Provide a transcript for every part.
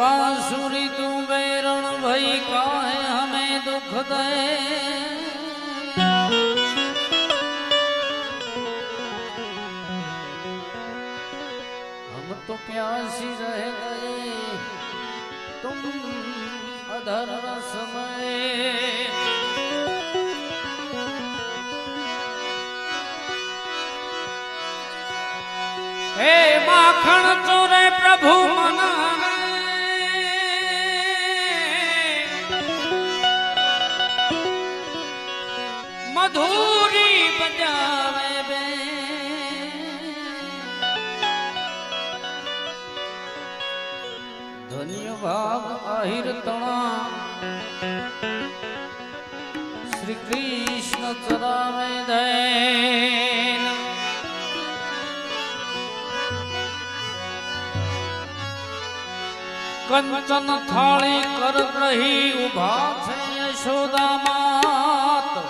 बांसुरी तू बैरण भई काहे हमें दुख दे हम तो प्यासी रह गए तुम अधर समय हे माखण चोरे प्रभु मना ધન્ય ભાગ અહિર તણા. શ્રી કૃષ્ણ ચરાવે દૈન કંચન થાળી કર રહી ઊભા છે યશોદા માત.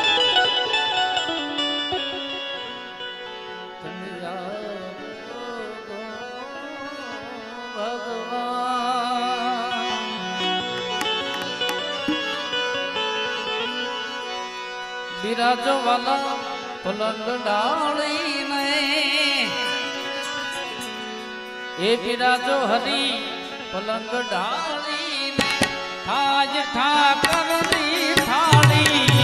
બિરાજવાલા પલંગ ડાળીને એ બિરાજો હરી પલંગ ડાળીને થાજ ઠાકરની થાળી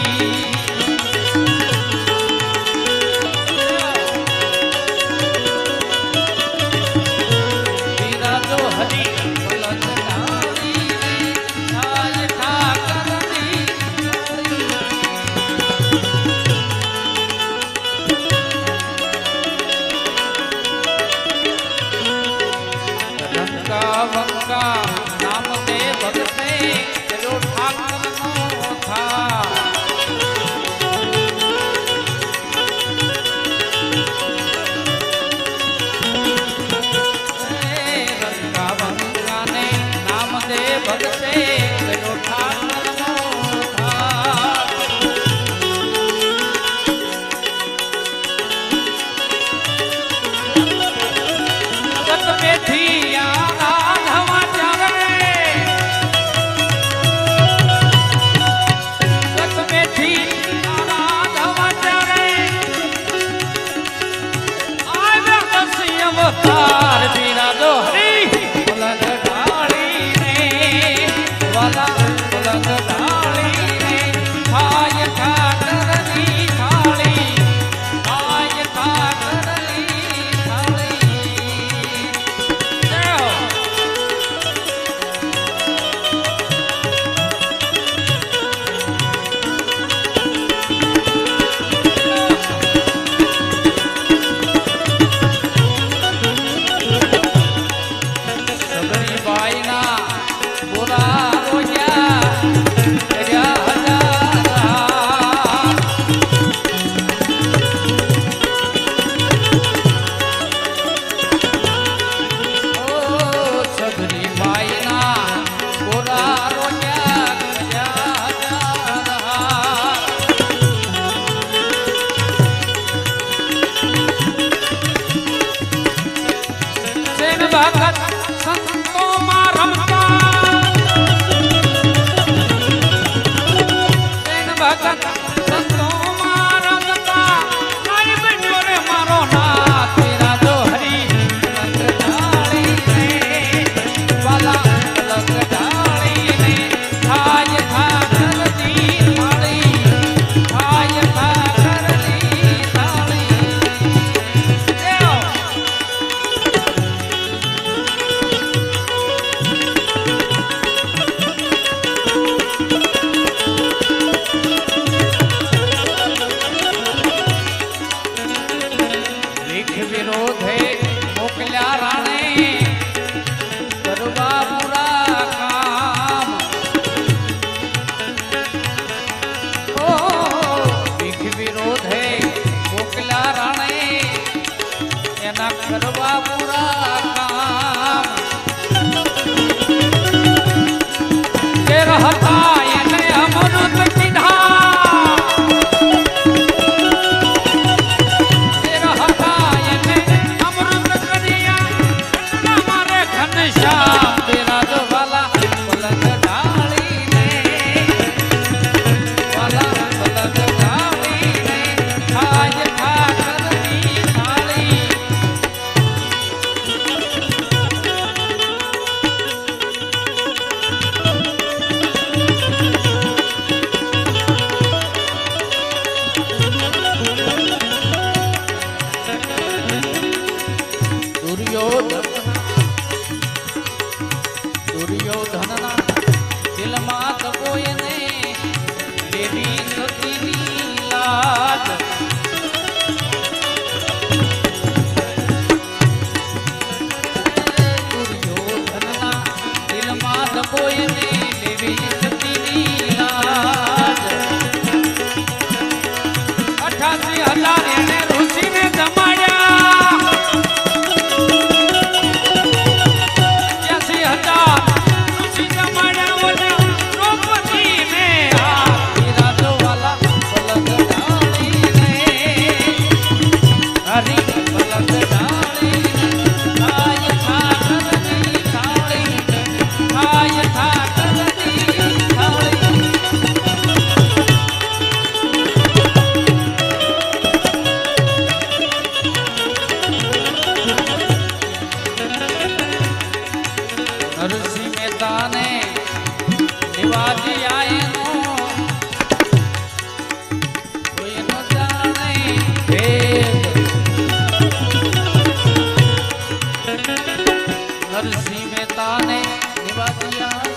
হঠাৎ बातिया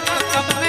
જગત